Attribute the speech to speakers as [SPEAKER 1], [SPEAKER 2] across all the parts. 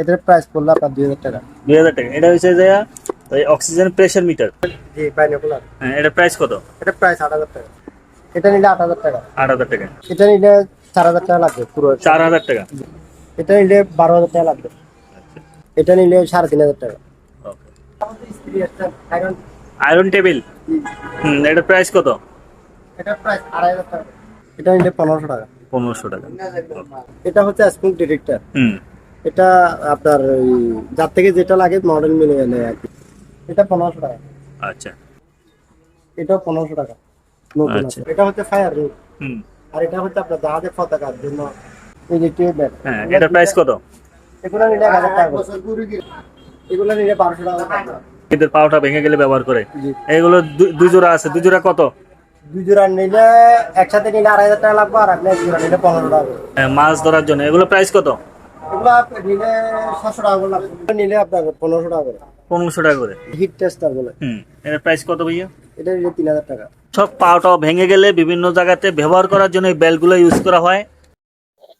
[SPEAKER 1] এটার প্রাইস পড়ল আপনার দুই হাজার টাকা।
[SPEAKER 2] দুই হাজার টাকা। এটা হচ্ছে যে ওই অক্সিজেন প্রেশার মিটার
[SPEAKER 1] জি বাইনোকুলার
[SPEAKER 2] হ্যাঁ এটা প্রাইস কত?
[SPEAKER 1] এটা প্রাইস আট হাজার টাকা। এটা নিলে আট হাজার টাকা।
[SPEAKER 2] আট হাজার টাকা।
[SPEAKER 1] এটা নিলে চার হাজার টাকা লাগবে পুরো।
[SPEAKER 2] চার হাজার টাকা।
[SPEAKER 1] এটা নিলে বারো হাজার টাকা লাগবে। এটা নিলে সাড়ে তিন হাজার টাকা।
[SPEAKER 2] আয়রন টেবিল হুম এটার প্রাইস কত?
[SPEAKER 1] এটার প্রাইস আড়াই হাজার টাকা। এটা নিলে পনেরোশো টাকা।
[SPEAKER 2] পনেরোশো টাকা।
[SPEAKER 1] এটা হচ্ছে স্কুল ডিরেক্টর
[SPEAKER 2] হুম।
[SPEAKER 1] এটা আপনার ওই যার থেকে যেটা লাগে মডেল মিলে গেলে আর কি। এটা পনেরোশো টাকা।
[SPEAKER 2] আচ্ছা।
[SPEAKER 1] এটাও পনেরোশো টাকা। নতুন
[SPEAKER 2] আচ্ছা।
[SPEAKER 1] আছে। এটা হচ্ছে ফায়ার রুট আর এটা হচ্ছে আপনার জাহাজের পতাকার জন্য এই যে টিউবওয়েল
[SPEAKER 2] হ্যাঁ এটার প্রাইস কত?
[SPEAKER 1] এগুলো নিলে এক হাজার টাকা এগুলো নিলে বারোশো টাকা।
[SPEAKER 2] এদের পাওটা ভেঙে গেলে ব্যবহার করে। এগুলো দু- দুই জোড়া আছে। দুই জোড়া কত?
[SPEAKER 1] দুই জোড়া নিলে একসাথে নিলে আড়াই হাজার টাকা লাগবে আর আপনি এক জোড়া নিলে পনেরো টাকা
[SPEAKER 2] হ্যাঁ, মাছ ধরার জন্য। এগুলো প্রাইস কত?
[SPEAKER 1] এগুলো নিলে সাতশো টাকা করে লাগবে। নিলে আপনার পনেরোশো টাকা করে।
[SPEAKER 2] পনেরোশো টাকা করে?
[SPEAKER 1] হিট টেস্টার বলে।
[SPEAKER 2] হুম এটার প্রাইস কত ভাইয়া?
[SPEAKER 1] এটা নিলে তিন হাজার টাকা।
[SPEAKER 2] সব পাওটাও ভেঙে গেলে বিভিন্ন জায়গাতে ব্যবহার করার জন্য এই বেলগুলো ইউজ করা হয়।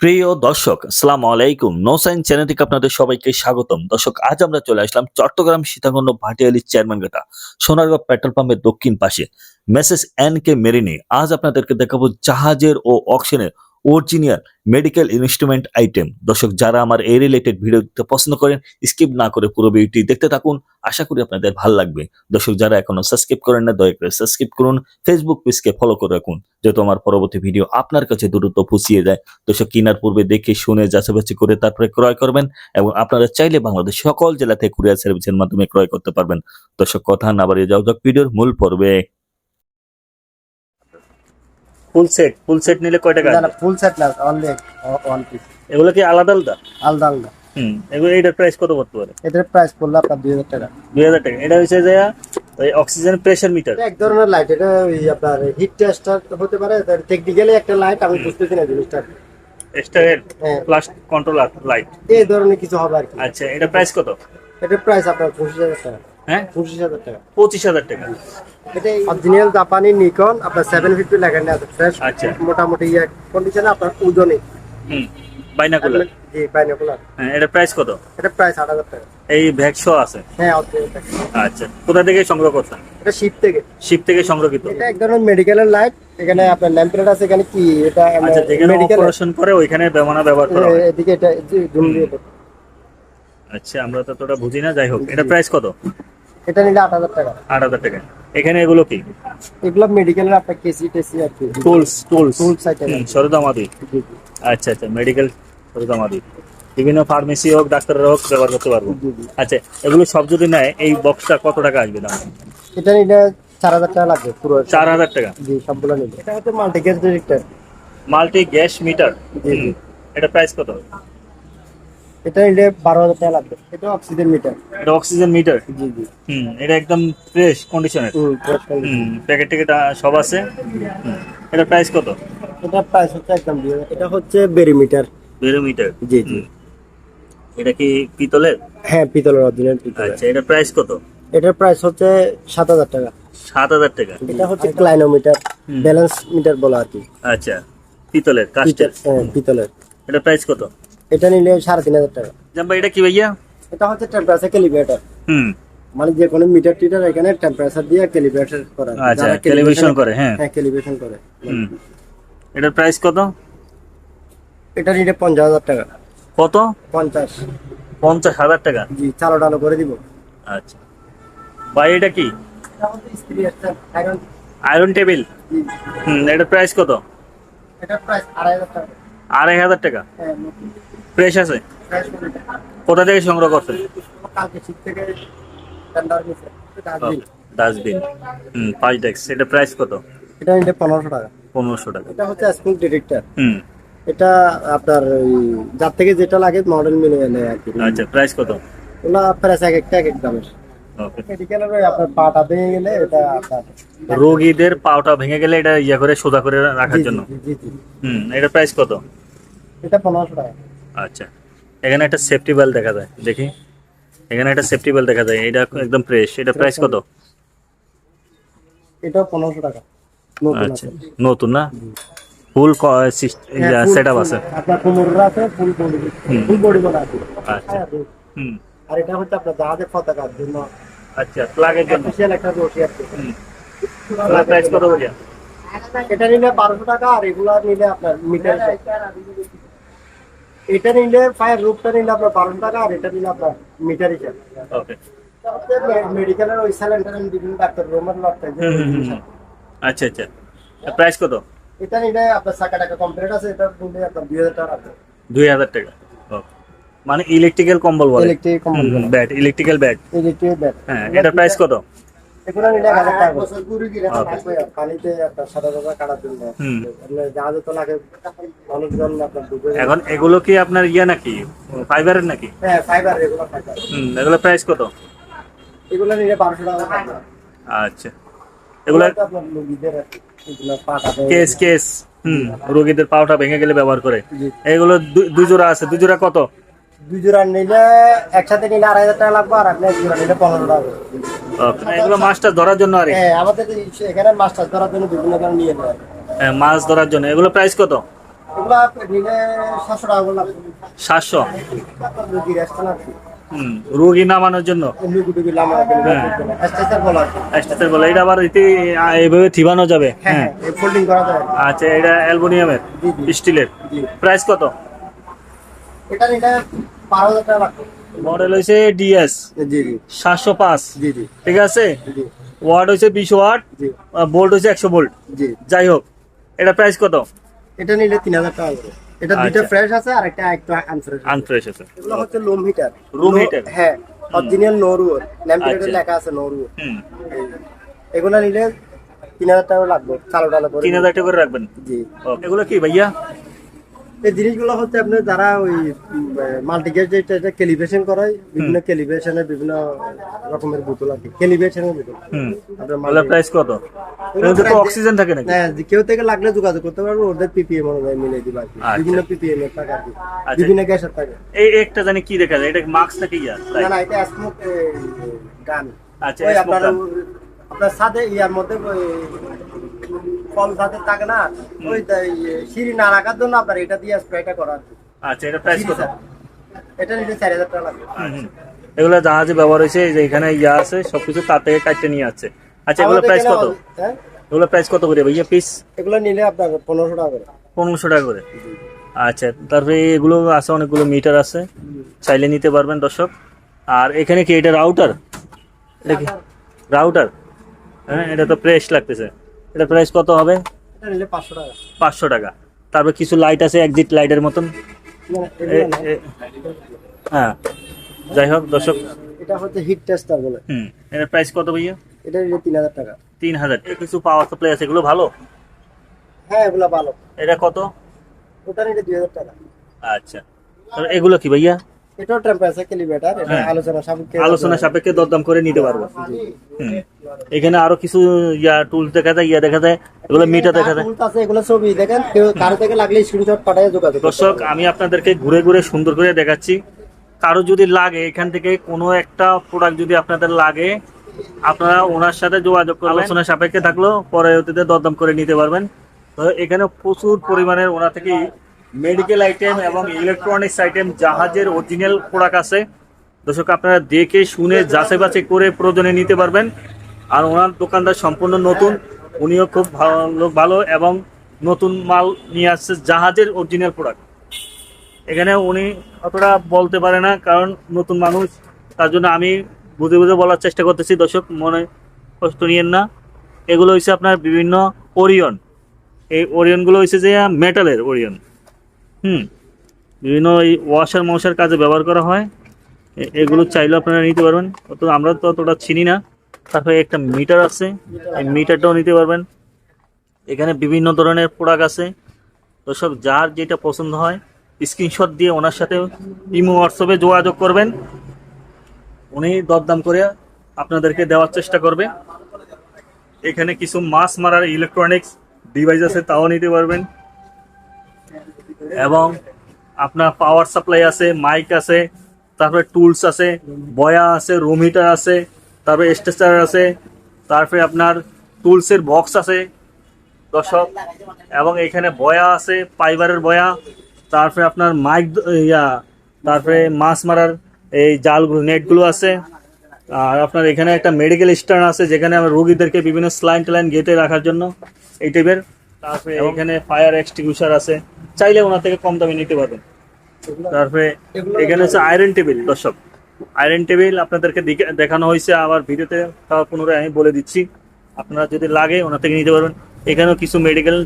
[SPEAKER 2] প্রিয় দর্শক আসসালাম আলাইকুম। নো সাইন চ্যানেল থেকে আপনাদের সবাইকে স্বাগতম। দর্শক আজ আমরা চলে আসলাম চট্টগ্রাম সীতাকুণ্ড ভাটিয়ালি চেয়ারম্যান ঘাটা সোনারগাঁও পেট্রোল পাম্পের দক্ষিণ পাশে। মেসেস এন কে মেরিনে আজ আপনাদেরকে দেখাবো জাহাজের ও অক্সিজেনের অরিজিনাল মেডিকেল ইনস্ট্রুমেন্ট আইটেম দর্শক, যারা আমার এই রিলেটেড ভিডিও দেখতে পছন্দ করেন স্কিপ না করে পুরো ভিডিওটি দেখতে থাকুন। আশা করি আপনাদের ভালো লাগবে। দর্শক, যারা এখনও সাবস্ক্রাইব করেন না, দয়া করে সাবস্ক্রাইব করুন। ফেসবুক পেজকে ফলো করে রাখুন, যেহেতু আমার পরবর্তী ভিডিও আপনার কাছে দ্রুত পৌঁছিয়ে যায় দর্শক, কেনার পূর্বে দেখে, শুনে যাচাবাচি করে তারপরে ক্রয় করবেন এবং আপনারা চাইলে বাংলাদেশ সকল জেলা থেকে কুরিয়ার সার্ভিসের মাধ্যমে ক্রয় করতে পারবেন। দর্শক, কথা না বাড়িয়ে যাও যাক ভিডিওর মূল পর্বে। ফুল সেট ফুল সেট নিলে কয় টাকা
[SPEAKER 1] না ফুল সেট না অনলি ওয়ান পিস
[SPEAKER 2] এগুলো কি আলাদা আলাদা?
[SPEAKER 1] আলাদা আলাদা।
[SPEAKER 2] হুম এগুলো এইটার প্রাইস কত পড়তে পারে?
[SPEAKER 1] এটার প্রাইস পড়ল আপনার দুই হাজার টাকা।
[SPEAKER 2] দুই হাজার টাকা। এটা হচ্ছে যে ওই অক্সিজেন প্রেশার মিটার
[SPEAKER 1] এক ধরনের লাইট এটা ওই আপনার হিট টেস্টার হতে পারে টেকনিক্যালি একটা লাইট আমি বুঝতেছি না জিনিসটা। হ্যাঁ।
[SPEAKER 2] প্লাস কন্ট্রোলার লাইট
[SPEAKER 1] এই ধরনের কিছু হবে আর কি।
[SPEAKER 2] আচ্ছা এটা প্রাইস কত?
[SPEAKER 1] এটার প্রাইস আপনার পঁচিশ হাজার টাকা।
[SPEAKER 2] হ্যাঁ?
[SPEAKER 1] পঁচিশ হাজার টাকা।
[SPEAKER 2] পঁচিশ হাজার টাকা।
[SPEAKER 1] এটা অরিজিনাল জাপানি নিকন আপনার সেভেন ফিফটি ফ্রেশ
[SPEAKER 2] আচ্ছা।
[SPEAKER 1] মোটামুটি ইয়ে কন্ডিশনে আপনার ওজনে
[SPEAKER 2] হুম বাইনাকুলার
[SPEAKER 1] জি বাইনোকুলার
[SPEAKER 2] হ্যাঁ এটা প্রাইস কত?
[SPEAKER 1] এটা প্রাইস আট হাজার টাকা।
[SPEAKER 2] এই ভ্যাকশো আছে?
[SPEAKER 1] হ্যাঁ
[SPEAKER 2] আচ্ছা কোথা থেকে সংগ্রহ করছেন?
[SPEAKER 1] এটা শিপ থেকে।
[SPEAKER 2] শিপ থেকে
[SPEAKER 1] এটা এক ধরনের মেডিকেলের লাইট এখানে আপনার ল্যাম্পেট আছে এখানে কি? এটা
[SPEAKER 2] আচ্ছা যেখানে
[SPEAKER 1] মেডিকেল
[SPEAKER 2] অপারেশন করে ওইখানে বেমানা ব্যবহার করা হয়।
[SPEAKER 1] এদিকে এটা।
[SPEAKER 2] আচ্ছা আমরা তো তোটা বুঝি না যাই হোক। এটা প্রাইস কত?
[SPEAKER 1] এটা নিলে আট হাজার টাকা।
[SPEAKER 2] আট হাজার টাকা। এখানে এগুলো কি?
[SPEAKER 1] এগুলো মেডিকেলের আপনার কেসি টেসি আর কি।
[SPEAKER 2] টুলস টুলস
[SPEAKER 1] টুলস আইটেম
[SPEAKER 2] সরদামাদি। আচ্ছা আচ্ছা মেডিকেল সরদামাদি। বিভিন্ন ফার্মেসি হোক ডাক্তাররা হোক ব্যবহার করতে পারব। আচ্ছা এগুলো সব যদি নেয় এই বক্সটা কত টাকা আসবে দাম?
[SPEAKER 1] এটা নিলে চার হাজার টাকা লাগবে পুরো।
[SPEAKER 2] চার হাজার টাকা?
[SPEAKER 1] জি সবগুলো নিলে। এটা হচ্ছে multi gas detector
[SPEAKER 2] multi gas meter এটা প্রাইস কত?
[SPEAKER 1] এটা নিলে বারো হাজার টাকা লাগবে। এটা অক্সিজেন মিটার
[SPEAKER 2] এটা অক্সিজেন মিটার
[SPEAKER 1] জি জি।
[SPEAKER 2] হুম এটা একদম ফ্রেশ কন্ডিশনের
[SPEAKER 1] হুম
[SPEAKER 2] প্যাকেট টেকেট সব আছে? এটা প্রাইস কত?
[SPEAKER 1] এটা প্রাইস হচ্ছে একদম এটা হচ্ছে বেরি মিটার জি জি।
[SPEAKER 2] এটা কি পিতলের?
[SPEAKER 1] হ্যাঁ পিতলের অরিজিনাল পিতল
[SPEAKER 2] আচ্ছা এটা প্রাইস কত?
[SPEAKER 1] এটার প্রাইস হচ্ছে সাত হাজার টাকা।
[SPEAKER 2] সাত হাজার টাকা।
[SPEAKER 1] এটা হচ্ছে ক্লাইনোমিটার ব্যালেন্স মিটার বলা আর কি।
[SPEAKER 2] আচ্ছা পিতলের কাস্টের
[SPEAKER 1] হ্যাঁ, পিতলের।
[SPEAKER 2] এটা প্রাইস কত?
[SPEAKER 1] এটা নিলে সাড়ে তিন হাজার টাকা।
[SPEAKER 2] জাম্বা এটা কি ভাইয়া?
[SPEAKER 1] এটা হচ্ছে টেম্পারেচার ক্যালিব্রেটর
[SPEAKER 2] হুম।
[SPEAKER 1] মানে যে কোনো মিটার টিটার এখানে টেম্পারেচার দিয়ে ক্যালিব্রেটর করা।
[SPEAKER 2] আচ্ছা ক্যালিব্রেশন করে হ্যাঁ।
[SPEAKER 1] হ্যাঁ ক্যালিব্রেশন করে।
[SPEAKER 2] হুম। এটার প্রাইস কত?
[SPEAKER 1] এটা নিলে পঞ্চাশ হাজার টাকা।
[SPEAKER 2] কত?
[SPEAKER 1] পঞ্চাশ।
[SPEAKER 2] পঞ্চাশ হাজার টাকা।
[SPEAKER 1] জি চালো ডালো করে দিব।
[SPEAKER 2] আচ্ছা। ভাই এটা কি? আয়রন আয়রন
[SPEAKER 1] টেবিল
[SPEAKER 2] হুম এটার প্রাইস কত?
[SPEAKER 1] এটার প্রাইস আড়াই হাজার টাকা।
[SPEAKER 2] আড়াই হাজার টাকা।
[SPEAKER 1] হ্যাঁ।
[SPEAKER 2] ফ্রেশ আছে? কোথা থেকে সংগ্রহ
[SPEAKER 1] এটা আসবেই।
[SPEAKER 2] ডাস্টবিন হুম পাঁচ ডেক্স এটা প্রাইস কত?
[SPEAKER 1] এটা নিলে পনেরোশো টাকা।
[SPEAKER 2] পনেরোশো টাকা।
[SPEAKER 1] এটা হচ্ছে স্কুল ডিরেক্টর
[SPEAKER 2] হুম।
[SPEAKER 1] এটা আপনার যার থেকে যেটা লাগে মডেল মিলে গেলে আর কি।
[SPEAKER 2] আচ্ছা প্রাইস কত?
[SPEAKER 1] ওগুলো প্রাইস এক একটা এক এক দামের। এটা
[SPEAKER 2] রোগীদের পাওটা ভেঙে গেলে এটা ইয়া করে সোজা করে রাখার জন্য? হুম এটা প্রাইস কত?
[SPEAKER 1] এটা পনেরোশো টাকা।
[SPEAKER 2] আচ্ছা। এখানে একটা সেফটি বেল দেখা যায় দেখি। এখানে একটা সেফটি বেল দেখা যায় এটা একদম ফ্রেশ এটা প্রাইস কত?
[SPEAKER 1] এটাও পনেরোশো টাকা। নতুন
[SPEAKER 2] আচ্ছা নতুন না? ফুল সেট আপ আছে।
[SPEAKER 1] আপনার কোমরের আছে ফুল বডি
[SPEAKER 2] হুম।
[SPEAKER 1] ফুল বডি বলা আছে।
[SPEAKER 2] আচ্ছা।
[SPEAKER 1] হ্যাঁ,
[SPEAKER 2] হুম।
[SPEAKER 1] আর এটা হচ্ছে আপনার জাহাজের পতাকার জন্য
[SPEAKER 2] আচ্ছা প্লাগের জন্য।
[SPEAKER 1] অফিসিয়াল একটা রশি আছে।
[SPEAKER 2] হুম। প্রাইস কত
[SPEAKER 1] এটা নিলে বারোশো টাকা আর এগুলা নিলে আপনার মিটার এটা নিলে ফায়ার রুফটা নিলে আপনার বারোশো টাকা আর এটা নিলে আপনার মিটার হিসাব মেডিকেলের ওই স্যালেন্ডার বিভিন্ন ডাক্তার রুমের লট থাকে
[SPEAKER 2] হুম হুম হুম আচ্ছা আচ্ছা। প্রাইস কত?
[SPEAKER 1] এটা নিলে আপনার চাকা টাকা কমপ্লিট আছে এটা নিলে আপনার দুই হাজার টাকা
[SPEAKER 2] দুই হাজার টাকা। মানে ইলেকট্রিক্যাল কম্বল বলে।
[SPEAKER 1] ইলেকট্রিক কম্বল
[SPEAKER 2] bat electrical bat
[SPEAKER 1] electric bat
[SPEAKER 2] হ্যাঁ এটা প্রাইস কত?
[SPEAKER 1] এগুলো নিলে এক হাজার টাকা পানিতে সাদা সাদা কাটার জন্য। জাহাজে তো লাগে মানুষজন আপনার ডুবে
[SPEAKER 2] এখন এগুলো কি আপনার ইয়ে নাকি? ফাইবারের নাকি?
[SPEAKER 1] হ্যাঁ ফাইবার এগুলো ফাইবার।
[SPEAKER 2] হুম এগুলো প্রাইস কত?
[SPEAKER 1] এগুলো নিলে বারোশো টাকা
[SPEAKER 2] আচ্ছা। এগুলো কেস কেস হুম রোগীদের পাওটা ভেঙে গেলে ব্যবহার করে। এগুলো দু- দুই জোড়া আছে দুই জোড়া কত?
[SPEAKER 1] দুই জোড়া নিলে একসাথে নিলে আড়াই হাজার টাকা লাগবে আর আপনি এক জোড়া নিলে পনেরো টাকা।
[SPEAKER 2] এগুলো মাছটা ধরার জন্য আর।
[SPEAKER 1] হ্যাঁ আমাদের এখানে মাছ টাছ ধরার জন্য বিভিন্ন ধরনের নিয়ে নেয়।
[SPEAKER 2] হ্যাঁ, মাছ ধরার জন্য। এগুলো প্রাইস কত?
[SPEAKER 1] এগুলো নিলে সাতশো টাকা করে লাগবে।
[SPEAKER 2] সাতশো? হুম রোগী নামানোর জন্য? হ্যাঁ।
[SPEAKER 1] বলা
[SPEAKER 2] এটা আবার ইতি এইভাবে থিবানো যাবে?
[SPEAKER 1] হ্যাঁ
[SPEAKER 2] হ্যাঁ।
[SPEAKER 1] ফোল্ডিং করা যায়।
[SPEAKER 2] আচ্ছা এটা অ্যালুমিনিয়ামের। স্টিলের। প্রাইস কত?
[SPEAKER 1] এটা
[SPEAKER 2] মডেল হয়েছে ডিএস। সাতশো পাঁচ। ঠিক আছে? ওয়াট হয়েছে বিশ ওয়াট বোল্ট হয়েছে একশো বোল্ট। যাই হোক এটা প্রাইস কত?
[SPEAKER 1] এটা নিলে তিন হাজার টাকা এটা দুইটা
[SPEAKER 2] আচ্ছা।
[SPEAKER 1] ফ্রেশ আছে আর একটা একটু আনফ্রেশ
[SPEAKER 2] আনফ্রেশ আছে।
[SPEAKER 1] এগুলো হচ্ছে লোম হিটার
[SPEAKER 2] Room heater?
[SPEAKER 1] হ্যাঁ অরিজিনাল নোরুর
[SPEAKER 2] আচ্ছা।
[SPEAKER 1] লেখা আছে নোরুর এগুলো নিলে তিন হাজার টাকা লাগবে চালো টালো করে।
[SPEAKER 2] তিন হাজার টাকা করে রাখবেন?
[SPEAKER 1] জি।
[SPEAKER 2] এগুলো কি ভাইয়া?
[SPEAKER 1] এই জিনিসগুলো হচ্ছে আপনার যারা ওই মাল্টিগেট যেটা ক্যালিব্রেশন করায় বিভিন্ন ক্যালিব্রেশনের বিভিন্ন রকমের বোতল আছে ক্যালিব্রেশনের বোতল। আপনার
[SPEAKER 2] প্রাইস কত? তো অক্সিজেন থাকে নাকি?
[SPEAKER 1] হ্যাঁ কেউ থেকে লাগলে যোগাযোগ করতে পারব ওদের পিপিএম অনুযায়ী মিলে দিবা আর কি।
[SPEAKER 2] আচ্ছা।
[SPEAKER 1] বিভিন্ন পিপিএম এর টাকা আর কি।
[SPEAKER 2] আচ্ছা।
[SPEAKER 1] বিভিন্ন গ্যাসের টাকা।
[SPEAKER 2] এই একটা জানি কি দেখা যায় এটা মাস্ক নাকি ইয়া?
[SPEAKER 1] না না এটা স্মোক গান
[SPEAKER 2] আচ্ছা,
[SPEAKER 1] আপনার আপনার সাথে ইয়ার মধ্যে থাকে না ওই সিঁড়ি না রাখার জন্য আপনার এটা দিয়ে স্প্রেটা করা
[SPEAKER 2] আচ্ছা এটা প্রাইস কত?
[SPEAKER 1] এটা নিলে চার হাজার টাকা লাগবে।
[SPEAKER 2] এগুলো জাহাজে ব্যবহার হয়েছে এই যে এখানে ইয়া আছে সবকিছু তার থেকে কাটতে নিয়ে যাচ্ছে আচ্ছা এগুলো প্রাইস কত?
[SPEAKER 1] হ্যাঁ?
[SPEAKER 2] এগুলো প্রাইস কত করে ভাইয়া পিস
[SPEAKER 1] এগুলো নিলে আপনার পনেরোশো টাকা করে।
[SPEAKER 2] পনেরোশো টাকা করে? আচ্ছা তারপরে এগুলো আছে অনেকগুলো মিটার আছে। চাইলে নিতে পারবেন দর্শক। আর এখানে কি এটা রাউটার এটা কি? রাউটার হ্যাঁ এটা তো প্রেস লাগতেছে। এটা প্রাইস কত হবে?
[SPEAKER 1] এটা নিলে পাঁচশো টাকা।
[SPEAKER 2] পাঁচশো টাকা। তারপর কিছু লাইট আছে এক্সিট লাইটের মতন। হ্যাঁ। যাই হোক দর্শক।
[SPEAKER 1] এটা হচ্ছে হিট টেস্টার বলে।
[SPEAKER 2] হুম এটার প্রাইস কত ভাইয়া?
[SPEAKER 1] এটা নিলে তিন হাজার টাকা।
[SPEAKER 2] তিন হাজার এর কিছু পাওয়ার সাপ্লাই আছে এগুলো ভালো?
[SPEAKER 1] হ্যাঁ এগুলো ভালো।
[SPEAKER 2] এটা কত?
[SPEAKER 1] ওটা নিলে দুই হাজার টাকা।
[SPEAKER 2] আচ্ছা। তারপর এগুলো কি ভাইয়া?
[SPEAKER 1] এটাও টেম্পারেচার ক্যালিব্রেটার এটা
[SPEAKER 2] হ্যাঁ।
[SPEAKER 1] আলোচনা সাপেক্ষে
[SPEAKER 2] আলোচনা সাপেক্ষে দরদাম করে নিতে পারব। এখানে আরও কিছু ইয়া টুল দেখা যায় ইয়া দেখা যায় এগুলো মিটার দেখা যায়।
[SPEAKER 1] টুলস আছে এগুলো ছবি দেখেন কেউ কারও থেকে লাগলে স্ক্রিনশট পাঠিয়ে যোগাযোগ
[SPEAKER 2] দর্শক আমি আপনাদেরকে ঘুরে ঘুরে সুন্দর করে দেখাচ্ছি। কারও যদি লাগে এখান থেকে কোনো একটা প্রোডাক্ট যদি আপনাদের লাগে আপনারা ওনার সাথে যোগাযোগ করবেন। আলোচনা সাপেক্ষে থাকলেও পরে অতীতে দরদাম করে নিতে পারবেন। এখানে প্রচুর পরিমাণের ওনা থেকে মেডিকেল আইটেম এবং ইলেকট্রনিক্স আইটেম জাহাজের অরিজিনাল প্রোডাক্ট আছে। দর্শক, আপনারা দেখে শুনে যাচাই বাছাই করে প্রয়োজনে নিতে পারবেন। আর ওনার দোকানদার সম্পূর্ণ নতুন। উনিও খুব ভালো ভালো এবং নতুন মাল নিয়ে আসছে জাহাজের অরিজিনাল প্রোডাক্ট এখানে উনি অতটা বলতে পারে না, কারণ নতুন মানুষ। তার জন্য আমি বুঝে বুঝে বলার চেষ্টা করতেছি। দর্শক, মনে কষ্ট নিয়েন না। এগুলো হচ্ছে আপনার বিভিন্ন ওরিয়ন এই ওরিয়নগুলো হচ্ছে যে মেটালের ওরিয়ন হুম, বিভিন্ন এই ওয়াশার মশার কাজে ব্যবহার করা হয়। এগুলো চাইলে আপনারা নিতে পারবেন। অত আমরা তো অতটা চিনি না। তারপরে একটা মিটার আছে। এই মিটারটাও নিতে পারবেন। এখানে বিভিন্ন ধরনের প্রোডাক্ট আছে। দর্শক যার যেটা পছন্দ হয় স্ক্রিনশট দিয়ে ওনার সাথে ইমো, হোয়াটসঅ্যাপে যোগাযোগ করবেন। উনি দরদাম করে আপনাদেরকে দেওয়ার চেষ্টা করবে। এখানে কিছু মাছ মারার ইলেকট্রনিক্স ডিভাইস আছে, তাও নিতে পারবেন। এবং আপনার পাওয়ার সাপ্লাই আছে মাইক আছে, তারপরে টুলস আছে বয়া আছে রুম হিটার আছে, তারপরে স্ট্রেচার আছে, তারপরে আপনার টুলসের বক্স আছে, দর্শক, এবং এখানে বয়া আছে ফাইবারের বয়া তারপরে আপনার মাইক ইয়া, তারপরে মাছ মারার এই জালগুলো নেটগুলো আছে, আর আপনার এখানে একটা মেডিকেল স্ট্যান্ড আছে, যেখানে আমরা রোগীদেরকে বিভিন্ন স্লাইন টেলাইন গেটে রাখার জন্য, এই টাইপের তারপরে এখানে ফায়ার এক্সটিংগুইশার আছে। চাইলে ওনার থেকে কম দামে নিতে পারবেন। তারপরে এখানে হচ্ছে আয়রন টেবিল দর্শক। আয়রন টেবিল আপনাদেরকে দেখানো হয়েছে আবার ভিডিওতে পুনরায় আমি বলে দিচ্ছি। আপনারা যদি লাগে ওনার থেকে নিতে পারবেন। এখানেও কিছু মেডিকেল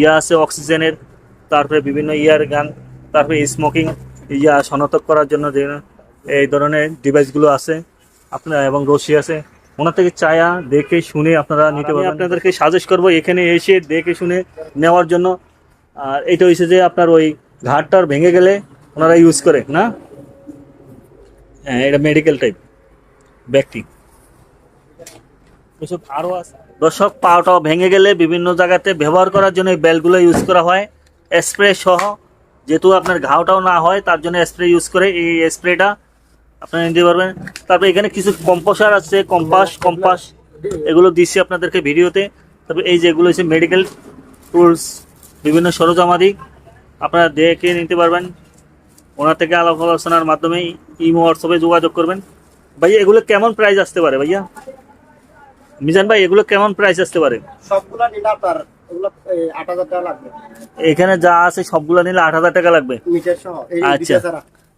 [SPEAKER 2] ইয়া আছে অক্সিজেনের তারপরে বিভিন্ন ইয়ার গান তারপরে স্মোকিং ইয়া শনাক্ত করার জন্য যে এই ধরনের ডিভাইসগুলো আছে। আপনার এবং রশি আছে। ওনার থেকে চায়া দেখে শুনে আপনারা নিতে পারবেন। আপনাদেরকে সাজেস্ট করব এখানে এসে দেখে শুনে নেওয়ার জন্য। আর এটা হয়েছে যে আপনার ওই ঘাটটার ভেঙে গেলে ওনারা ইউজ করে না? হ্যাঁ এটা মেডিকেল টাইপ ব্যক্তি। এসব আরও আছে। দর্শক পাওয়াটাও ভেঙে গেলে বিভিন্ন জায়গাতে ব্যবহার করার জন্য এই বেলগুলো ইউজ করা হয়। স্প্রে সহ যেহেতু আপনার ঘাওটাও না হয় তার জন্য স্প্রে ইউজ করে এই স্প্রেটা আপনারা নিতে পারবেন। তারপরে এখানে কিছু কম্পাসার আছে কম্পাস কম্পাস এগুলো দিচ্ছি আপনাদেরকে ভিডিওতে। তারপরে এই যেগুলো হচ্ছে মেডিকেল টুলস বিভিন্ন সরঞ্জামাদি আপনারা দেখে নিতে পারবেন। ওনার থেকে আলাপ আলোচনার মাধ্যমে ইমো হোয়াটসঅ্যাপে যোগাযোগ করবেন। ভাইয়া এগুলো কেমন প্রাইস আসতে পারে ভাইয়া? মিজান ভাই এগুলো কেমন প্রাইস আসতে পারে?
[SPEAKER 1] সবগুলা নিলে আপনার
[SPEAKER 2] এখানে যা আছে সবগুলো নিলে আট হাজার টাকা লাগবে।
[SPEAKER 1] মিটার সহ এই
[SPEAKER 2] আচ্ছা।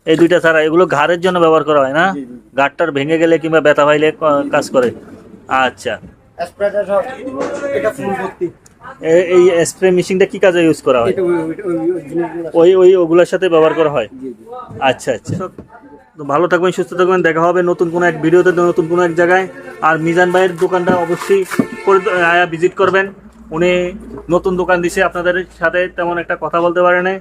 [SPEAKER 2] এই দুইটা ছাড়া এগুলো ঘাড়ের জন্য ব্যবহার করা হয় না?
[SPEAKER 1] জি।
[SPEAKER 2] ভেঙে গেলে কিংবা ব্যথা পাইলে কাজ করে। আচ্ছা। এই স্প্রে মেশিনটা কি কাজে ইউজ করা হয়?
[SPEAKER 1] ওই- ওই-
[SPEAKER 2] ওগুলোর সাথে ব্যবহার করা হয়? আচ্ছা আচ্ছা। তো ভালো থাকবেন সুস্থ থাকবেন। দেখা হবে নতুন কোনো এক ভিডিওতে নতুন কোনো এক জায়গায়। আর মিজান ভাইয়ের দোকানটা অবশ্যই করে ভিজিট করবেন। উনি নতুন দোকান দিছে আপনাদের সাথে তেমন একটা কথা বলতে পারে না